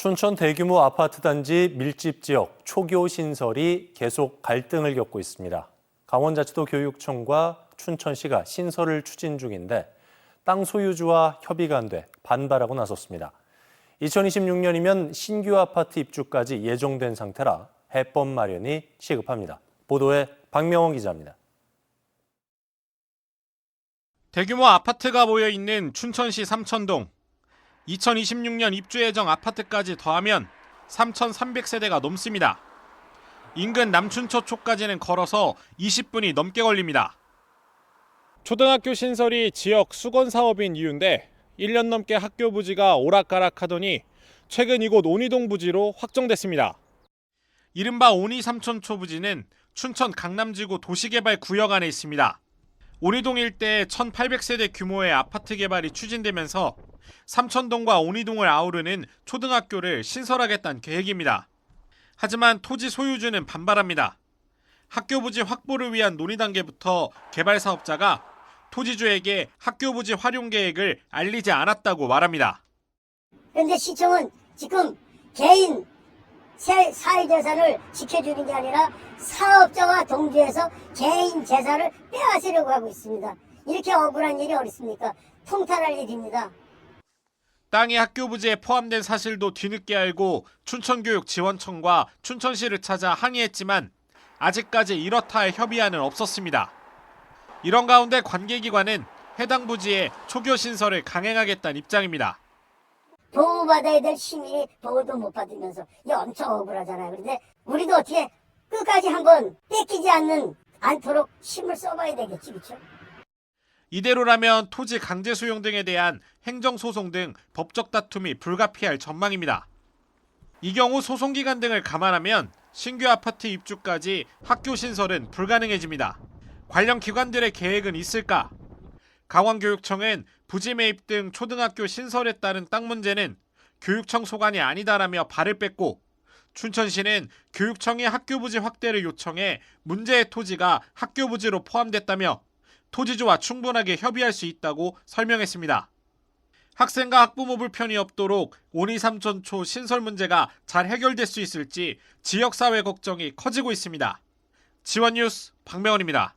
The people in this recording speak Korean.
춘천 대규모 아파트 단지 밀집 지역 초교 신설이 계속 갈등을 겪고 있습니다. 강원자치도 교육청과 춘천시가 신설을 추진 중인데 땅 소유주와 협의가 안 돼 반발하고 나섰습니다. 2026년이면 신규 아파트 입주까지 예정된 상태라 해법 마련이 시급합니다. 보도에 박명원 기자입니다. 대규모 아파트가 모여 있는 춘천시 삼천동. 2026년 입주 예정 아파트까지 더하면 3,300세대가 넘습니다. 인근 남춘천초까지는 걸어서 20분이 넘게 걸립니다. 초등학교 신설이 지역 수건 사업인 이유인데 1년 넘게 학교 부지가 오락가락하더니 최근 이곳 온이동 부지로 확정됐습니다. 이른바 온이 삼천초 부지는 춘천 강남지구 도시개발 구역 안에 있습니다. 온이동 일대에 1,800세대 규모의 아파트 개발이 추진되면서 삼천동과 온이동을 아우르는 초등학교를 신설하겠다는 계획입니다. 하지만 토지 소유주는 반발합니다. 학교 부지 확보를 위한 논의 단계부터 개발 사업자가 토지주에게 학교 부지 활용 계획을 알리지 않았다고 말합니다. 그런데 시청은 지금 개인 세- 사회 재산을 지켜주는 게 아니라 사업자와 동조해서 개인 재산을 빼앗으려고 하고 있습니다. 이렇게 억울한 일이 어디 있습니까? 통탄할 일입니다. 땅이 학교 부지에 포함된 사실도 뒤늦게 알고 춘천교육지원청과 춘천시를 찾아 항의했지만 아직까지 이렇다 할 협의안은 없었습니다. 이런 가운데 관계기관은 해당 부지에 초교 신설을 강행하겠다는 입장입니다. 보호받아야 될 시민이 보호도 못 받으면서 이게 엄청 억울하잖아요. 그런데 우리도 어떻게 끝까지 한번 뺏기지 않는 않도록 힘을 써봐야 되겠지, 그렇죠? 이대로라면 토지 강제 수용 등에 대한 행정소송 등 법적 다툼이 불가피할 전망입니다. 이 경우 소송 기간 등을 감안하면 신규 아파트 입주까지 학교 신설은 불가능해집니다. 관련 기관들의 계획은 있을까? 강원교육청은 부지 매입 등 초등학교 신설에 따른 땅 문제는 교육청 소관이 아니다라며 발을 뺐고 춘천시는 교육청이 학교 부지 확대를 요청해 문제의 토지가 학교 부지로 포함됐다며 토지주와 충분하게 협의할 수 있다고 설명했습니다. 학생과 학부모 불편이 없도록 온이 삼천초 신설 문제가 잘 해결될 수 있을지 지역사회 걱정이 커지고 있습니다. 지원 뉴스 박명원입니다.